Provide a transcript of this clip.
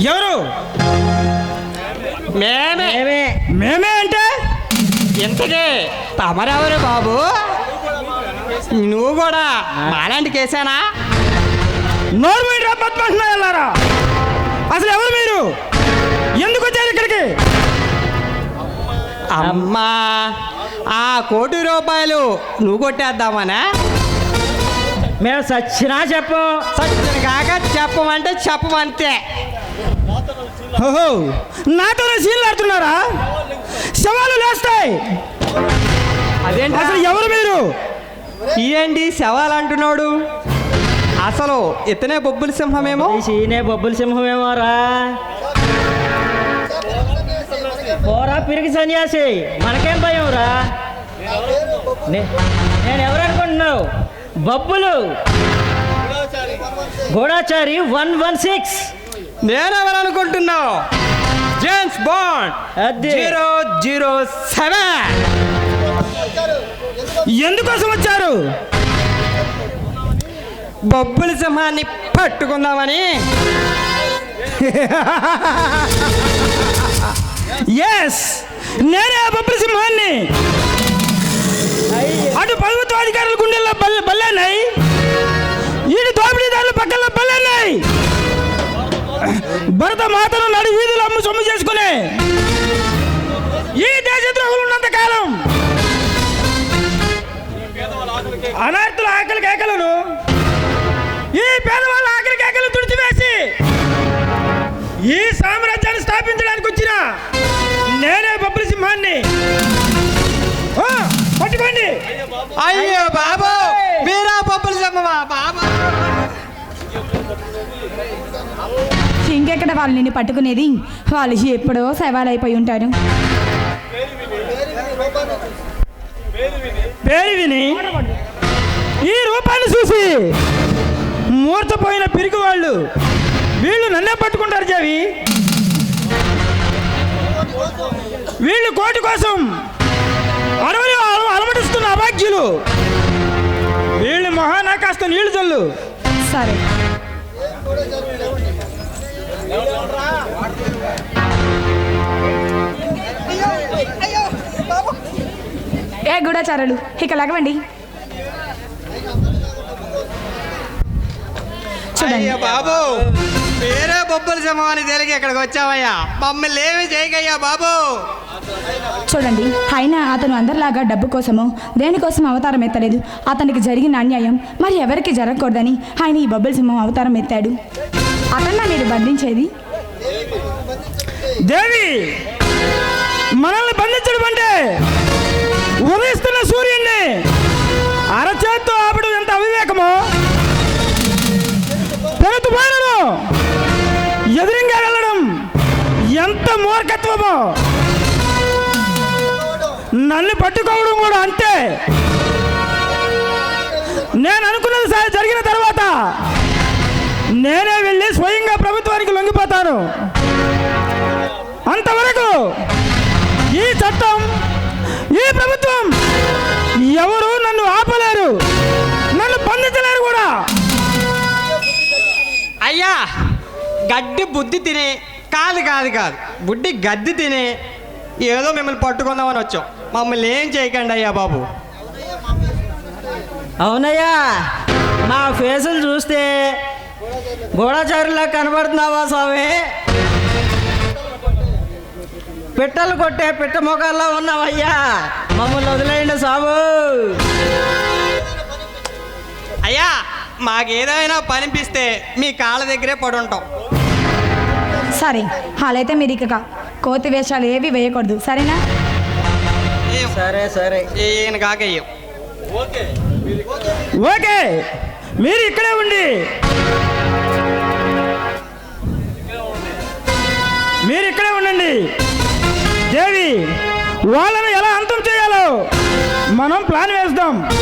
ఎవరు? మేమే. మేమే. అంటే? ఇంతకీ తమరెవరు బాబు? నువ్వు కూడా. మాలాంటి కేసేనా? నోరు మీద పద్మంటున్నా వెళ్ళారా అసలు ఎవరు మీరు? ఎందుకు వచ్చారు ఇక్కడికి? అమ్మా ఆ కోటి రూపాయలు నువ్వు కొట్టేద్దామనా? మేము సచ్చినా చెప్పు. సత్యం కాక చెప్పమంటే చెప్పమంతే. ఓహో. నాతోనే సీన్లు ఆడుతున్నారా? శవాలు లేస్తాయి. అదేంటి? అసలు ఎవరు మీరు? ఏంటి? శవాలు అంటున్నాడు. అసలు ఇతనే బొబ్బుల సింహమేమో? ఈ సీనే బొబ్బుల సింహమేమోరా పోరా పిరిగి సన్యాసి. మనకేం భయం రా? నేను ఎవరు అనుకుంటున్నావు బొబ్బులు. గూఢాచారి వన్ వన్ సిక్స్. నేనెవరు అనుకుంటున్నావు? James Bond. Zero zero seven. ఎందుకోసం వచ్చారు? బొబ్బుల సింహాన్ని పట్టుకుందామని. ఎస్ నేనే ఆ బొబ్బుల సింహాన్ని. అటు ప్రభుత్వ అధికారుల గుండెల్లో బల్ల బల్లేనాయి ఈడు దోపిడీదారుల పక్కన బల్లేనాయి భరత మాతను నడి వీధులు అమ్ము సొమ్ము చేసుకునే. ఈ దేశద్రోహులు ఉన్నంత కాలం అనార్థుల ఆకలి కేకలను ఈ పేదవాళ్ళ ఆకలి కేకలు తుడిచివేసి ఈ సామ్రాజ్యాన్ని స్థాపించడానికి వచ్చిన నేనే బొబ్బుల సింహాన్ని. పట్టుకోండి. అయ్యో బాబు మీరా బొబ్బుల సింహమా బాబా. ఇంకెక్కడ వాళ్ళు నిన్ను పట్టుకునేది? వాళ్ళు ఎప్పుడో శవాలైపోయి ఉంటారు. పేరు విని ఈ రూపాన్ని చూసి మూర్తపోయిన పిరికి వాళ్ళు వీళ్ళు నన్నే పట్టుకుంటారు జవి. వీళ్ళు కోటి కోసం అడవిని అభాగ్యులు వీళ్ళు మహానా కాస్త నీళ్ళు చల్లు సరే. ఏ గూఢాచారులు ఇక లగవండి చూడండి. బాబు. మీరే బొబ్బుల సింహం అని తెలిగి ఇక్కడికి వచ్చావయ్యా. మమ్మల్ని ఏమి చేయకయ్యా బాబు. చూడండి అయినా అతను అందరిలాగా డబ్బు కోసమో దేనికోసం అవతారం ఎత్తలేదు. అతనికి జరిగిన అన్యాయం మరి ఎవరికి జరగకూడదని ఆయన ఈ బొబ్బల సింహం అవతారం ఎత్తాడు. అతన్నా మీరు బంధించేది? దేవి మనల్ని బంధించడం అంటే ఎంత మూర్ఖత్వమో. నన్ను పట్టుకోవడం కూడా అంతే. నేను అనుకున్నది సార్ జరిగిన తర్వాత నేనే వెళ్ళి స్వయంగా ప్రభుత్వానికి లొంగిపోతాను. అంతవరకు ఈ చట్టం ఈ ప్రభుత్వం ఎవరు నన్ను ఆపలేరు. నన్ను బంధించలేరు కూడా. అయ్యా గడ్డి బుద్ధి తినే కాదు కాదు కాదు. బుడ్డి గడ్డి తిని ఏదో మిమ్మల్ని పట్టుకుందామని వచ్చాం. మమ్మల్ని ఏం చేయకండి అయ్యా బాబు? అవునయ్యా మా ఫేసులు చూస్తే గూఢచారులా కనబడుతున్నావా స్వామి? పిట్టలు కొట్టే పిట్ట ముఖాల్లో ఉన్నావయ్యా. మమ్మల్ని వదిలేయండి సాబు. అయ్యా మాకేదైనా పనిపిస్తే మీ కాళ్ళ దగ్గరే పడి ఉంటాం సరే అలాయితే మీరు ఇక కోతి వేషాలు ఏవి వేయకూడదు సరేనా? సరే సరే. ఈయన కాకయ్యం ఓకే. మీరు ఇక్కడే ఉండి. మీరు ఇక్కడే ఉండండి. దేవి వాళ్ళని ఎలా అంతం చేయాలో మనం ప్లాన్ వేద్దాం పదా